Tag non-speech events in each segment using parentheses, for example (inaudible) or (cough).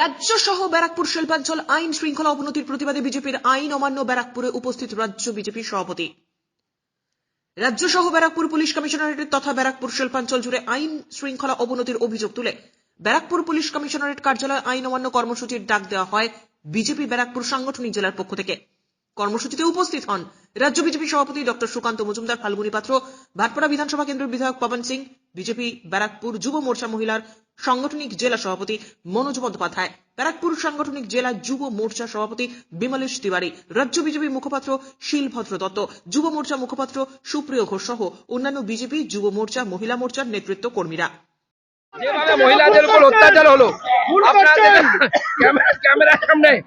রাজ্য সহ ব্যারাকপুর শিল্পাঞ্চল আইন শৃঙ্খলা অবনতির প্রতিবাদে বিজেপির আইন অমান্য ব্যারাকপুরে উপস্থিত রাজ্য বিজেপির সভাপতি। রাজ্য সহ ব্যারাকপুর পুলিশ কমিশনারেট তথা ব্যারাকপুর শিল্পাঞ্চল জুড়ে আইন শৃঙ্খলা অবনতির অভিযোগ তুলে ব্যারাকপুর পুলিশ কমিশনারেট কার্যালয়ে আইন অমান্য কর্মসূচির ডাক দেওয়া হয় বিজেপি ব্যারাকপুর সাংগঠনিক জেলার পক্ষ থেকে। কর্মসূচিতে উপস্থিত হন রাজ্য বিজেপি সভাপতি ডক্টর সুকান্ত মজুমদার, ফাল্গুনী পাত্র, ভাটপাড়া বিধানসভা কেন্দ্রের বিধায়ক পবন সিং বিজেপি ব্যারাকপুর যুব মোর্চা মহিলার সাংগঠনিক জেলা সভাপতি মনোজ বন্দ্যোপাধ্যায় ব্যারাকপুর সাংগঠনিক জেলা যুব মোর্চা সভাপতি বিমলেশ তিওয়ারি রাজ্য বিজেপি মুখপাত্র শিলভদ্র দত্ত যুব মোর্চা মুখপাত্র সুপ্রিয় ঘোষ সহ অন্যান্য বিজেপি যুব মোর্চা মহিলা মোর্চার নেতৃত্ব কর্মীরা। যেভাবে মহিলাদের উপর অত্যাচার হলো আপনারা দেখেন, ক্যামেরা- ক্যামেরার সামনে।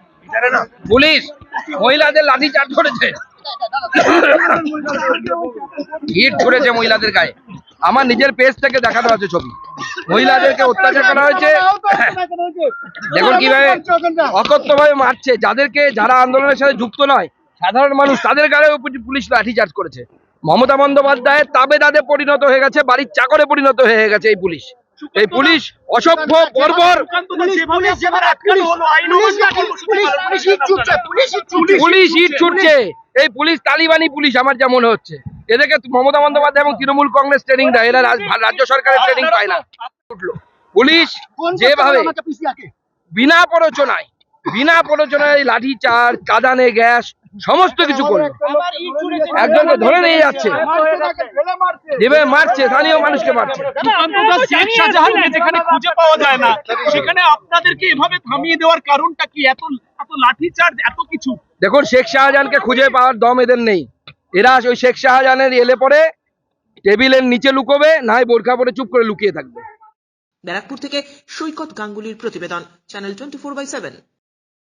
পুলিশ মহিলাদের লাঠি চার্জ করেছে। (laughs) ইট ছুড়েছে মহিলাদের গায়ে। আমার নিজের পেজ থেকে দেখানো আছে ছবি। মহিলাদেরকে অত্যাচার করা হয়েছে। দেখুন কীভাবে অকথ্য ভাবে মারছে। যাদেরকে যারা আন্দোলনের সাথে যুক্ত নয় সাধারণ মানুষ তাদের গায়েও পু- পুলিশ লাঠি চার্জ করেছে। মমতা বন্দ্যোপাধ্যায়ের তাবেদাদে পরিণত হয়ে গেছে বাড়ির চাকরে পরিণত হয়ে গেছে এই পুলিশ। এই পুলিশ অসভ্য বর্বর। পুলিশ ইট ছুটছে এই পুলিশ তালিবানি পুলিশ আমার যেমন হচ্ছে। এদেরকে মমতা বন্দ্যোপাধ্যায় এবং তৃণমূল কংগ্রেস ট্রেনিং দেয়। এরা রাজ্য সরকারের ট্রেনিং পায় না। পুলিশ যেভাবে বিনা প্ররোচনায় বিনা প্ররোচনায় লাঠি চার্জ কাদানে গ্যাস সমস্ত কিছু করল। একজনকে ধরে নিয়ে যাচ্ছে। যেভাবে মারছে স্থানীয় মানুষকে মারছে। যেখানে খুঁজে পাওয়া যায় না সেখানে আপনাদেরকে এভাবে থামিয়ে দেওয়ার কারণটা কি? এত এত লাঠি চার্জ এত কিছু? দেখুন শেখ শাহজাহানকে খুঁজে পাওয়ার দম এদের নেই। এরা ওই শেখ শাহজাহানের এলে পরে টেবিলের নিচে লুকোবে, না হয় বোরখা পরে চুপ করে লুকিয়ে থাকবে। ব্যারাকপুর থেকে সৈকত গাঙ্গুলির প্রতিবেদন, channel twenty four by seven.